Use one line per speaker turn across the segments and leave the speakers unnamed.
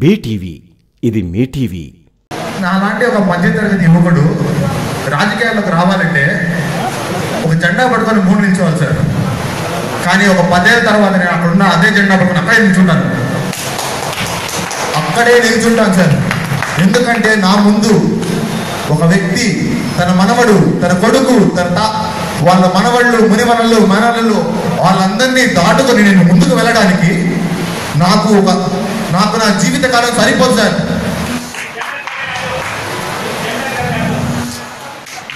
BTV ఇది మీ TV.
నాలాంటి ఒక మధ్యతరగతి యువకుడు రాజకీయాల్లోకి రావాలంటే ఒక జెండా పట్టుకొని మూడు నిల్చోవాలి సార్. కానీ ఒక పదేళ్ళ తర్వాత నేను అక్కడున్న అదే జెండా పట్టుకొని అక్కడే నిల్చుంటాను. అక్కడే నిల్చుంటాను సార్. ఎందుకంటే నా ముందు ఒక వ్యక్తి తన మనవడు తన కొడుకు తన తా వాళ్ళ మనవళ్ళు మునివనళ్ళు మనవళ్ళు వాళ్ళందరినీ దాటుకొని నేను ముందుకు వెళ్ళడానికి నాకు ఒక నాకు నా జీవితకాలం సరిపోదు సార్.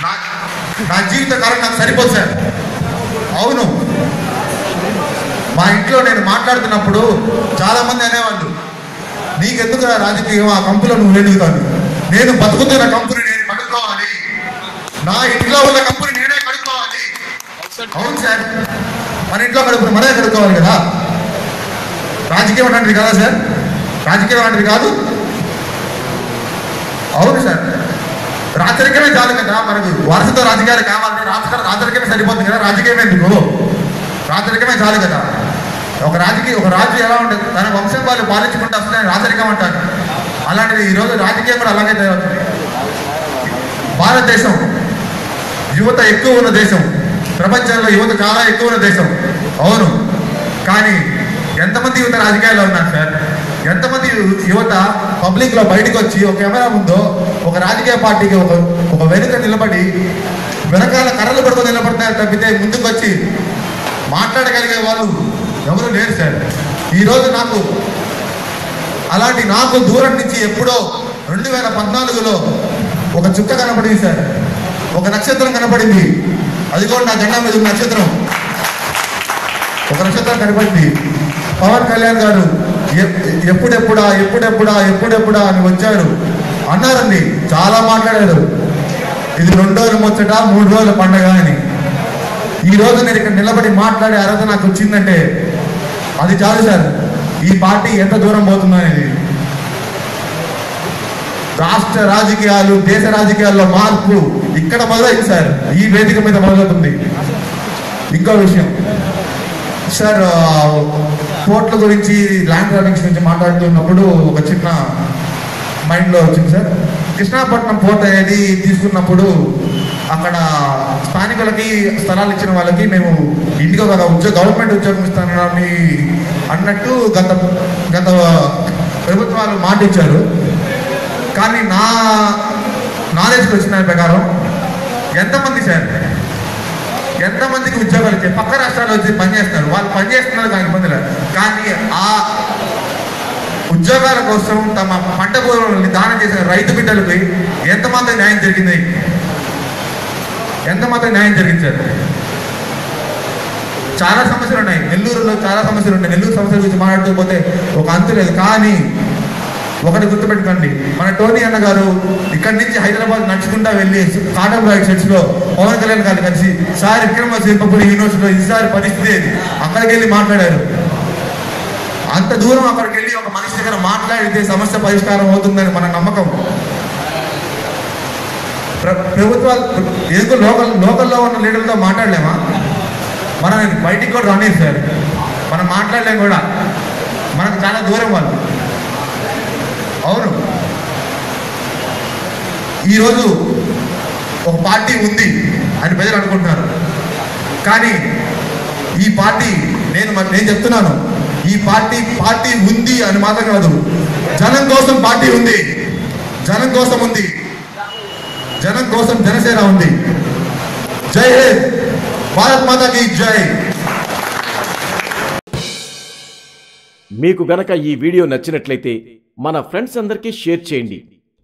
నా నా జీవిత కాలం నాకు సరిపోదు సార్. అవును. మా ఇంట్లో నేను మాట్లాడుతున్నప్పుడు చాలా మంది అనేవాళ్ళు నీకెందుకు రాజకీయం? ఆ కంపులో నువ్వు వెలుగుతాను నేను బతుకుతున్న కంపుని నేను కడుక్కోవాలి. నా ఇంట్లో ఉన్న కంపుని నేనే కడుక్కోవాలి. అవును సార్. మన ఇంట్లో కడుపు మనమే కడుక్కోవాలి కదా. రాజకీయం అంటే కదా సార్? రాజకీయం లాంటిది కాదు. అవును సార్. రాచరికమే చాలు కదా మనకు. వారసత్వ రాజకీయాలు కావాలంటే రాజకీయ రాచరికమే సరిపోతుంది కదా. రాజకీయం ఎందుకు రాచరికమే చాలు కదా. ఒక రాజకీయ ఒక రాజు ఎలా ఉంటుంది తన వంశం వాళ్ళు పాలించుకుంటూ వస్తే రాచరికం అంటారు. అలాంటిది ఈరోజు రాజకీయం కూడా అలాగే తయారవుతుంది. భారతదేశం యువత ఎక్కువ ఉన్న దేశం. ప్రపంచంలో యువత చాలా ఎక్కువ ఉన్న దేశం. అవును. కానీ ఎంతమంది యువత రాజకీయాల్లో ఉన్నారు సార్? ఎంతమంది యువత పబ్లిక్లో బయటకు వచ్చి ఒక కెమెరా ముందో ఒక రాజకీయ పార్టీకి ఒక ఒక వెనుక నిలబడి వెనకాల కర్రలు పడుకొని నిలబడతారు తప్పితే ముందుకు వచ్చి మాట్లాడగలిగే వాళ్ళు ఎవరు లేరు సార్. ఈరోజు నాకు అలాంటి నాకు దూరం నుంచి ఎప్పుడో రెండు వేల పద్నాలుగులో ఒక చుక్క కనపడింది సార్. ఒక నక్షత్రం కనపడింది. అది కూడా నా జెండా మీద నక్షత్రం. ఒక నక్షత్రం కనపడింది. పవన్ కళ్యాణ్ గారు ఎప్పుడెప్పుడా ఎప్పుడెప్పుడా ఎప్పుడెప్పుడా అని వచ్చారు అన్నారండి చాలా మాట్లాడారు ఇది రెండు రోజులు ముచ్చట మూడు రోజుల పండగ అని. ఈ రోజు నేను ఇక్కడ నిలబడి మాట్లాడే అర్హత నాకు వచ్చిందంటే అది చాలు సార్. ఈ పార్టీ ఎంత దూరం పోతుందో అనేది. రాష్ట్ర రాజకీయాలు దేశ రాజకీయాల్లో మార్పు ఇక్కడ మొదలైంది సార్. ఈ వేదిక మీద మొదలవుతుంది. ఇంకో విషయం. సార్ కోర్టుల గురించి ల్యాండ్ గ్రాబింగ్స్ గురించి మాట్లాడుతున్నప్పుడు ఒక చిన్న మైండ్లో వచ్చింది సార్. కృష్ణాపట్నం పోర్ట్ అనేది తీసుకున్నప్పుడు అక్కడ స్థానికులకి స్థలాలు ఇచ్చిన వాళ్ళకి మేము ఇంటికి ఒక ఉద్యోగ గవర్నమెంట్ ఉద్యోగం ఇస్తానని అన్నట్టు గత గత ప్రభుత్వాలు మాట ఇచ్చారు. కానీ నా నాలెడ్జ్కి వచ్చిన ప్రకారం ఎంతమంది సార్? ఎంతమందికి ఉద్యోగాలు వచ్చాయి పక్క రాష్ట్రాల్లో వచ్చి పనిచేస్తున్నారు? వాళ్ళు పనిచేస్తున్నారు దానికి ఇబ్బంది కానీ ఆ ఉద్యోగాల కోసం తమ పంట భూములని దానం చేసిన రైతు బిడ్డలకి ఎంతమంది న్యాయం జరిగింది? ఎంతమంది న్యాయం జరిగింది? సార్ చాలా సమస్యలు ఉన్నాయి. నెల్లూరులో చాలా సమస్యలు ఉన్నాయి. నెల్లూరు సమస్యల గురించి మాట్లాడుతూ పోతే ఒక అంతు లేదు. కానీ ఒకటి గుర్తుపెట్టుకోండి. మన టోనీ అన్న గారు ఇక్కడి నుంచి హైదరాబాద్ నడుచుకుంటా వెళ్ళి కాటన్ రాయ్ చర్చ్లో పవన్ కళ్యాణ్ గారు కలిసి సార్ విక్రమ సింహపూర్ యూనివర్సిటీలో ఈసారి పరిస్థితి అక్కడికి వెళ్ళి మాట్లాడారు. అంత దూరం అక్కడికి వెళ్ళి ఒక మనిషి దగ్గర మాట్లాడితే సమస్య పరిష్కారం అవుతుందని మన నమ్మకం. ప్ర- ప్రభుత్వాలు ఎందుకు లోకల్ లోకల్లో ఉన్న లీడర్లతో మాట్లాడలేమా? మనం బయటికి కూడా రానిది సార్. మనం మాట్లాడలేం కూడా. మనకు చాలా దూరం వాళ్ళు అవును ఈరోజు ఒక పార్టీ ఉంది అని ప్రజలు అనుకుంటున్నారు. కానీ ఈ పార్టీ నేను నేను చెప్తున్నాను ఈ పార్టీ పార్టీ ఉంది అని మాత్రం కాదు. జనం కోసం పార్టీ ఉంది. జనం కోసం ఉంది. జనం కోసం జనసేన ఉంది. జై హింద్. భారత్ మాతాకి జై.
మీకు గనక ఈ వీడియో నచ్చినట్లయితే మన ఫ్రెండ్స్ అందరికీ షేర్ చేయండి.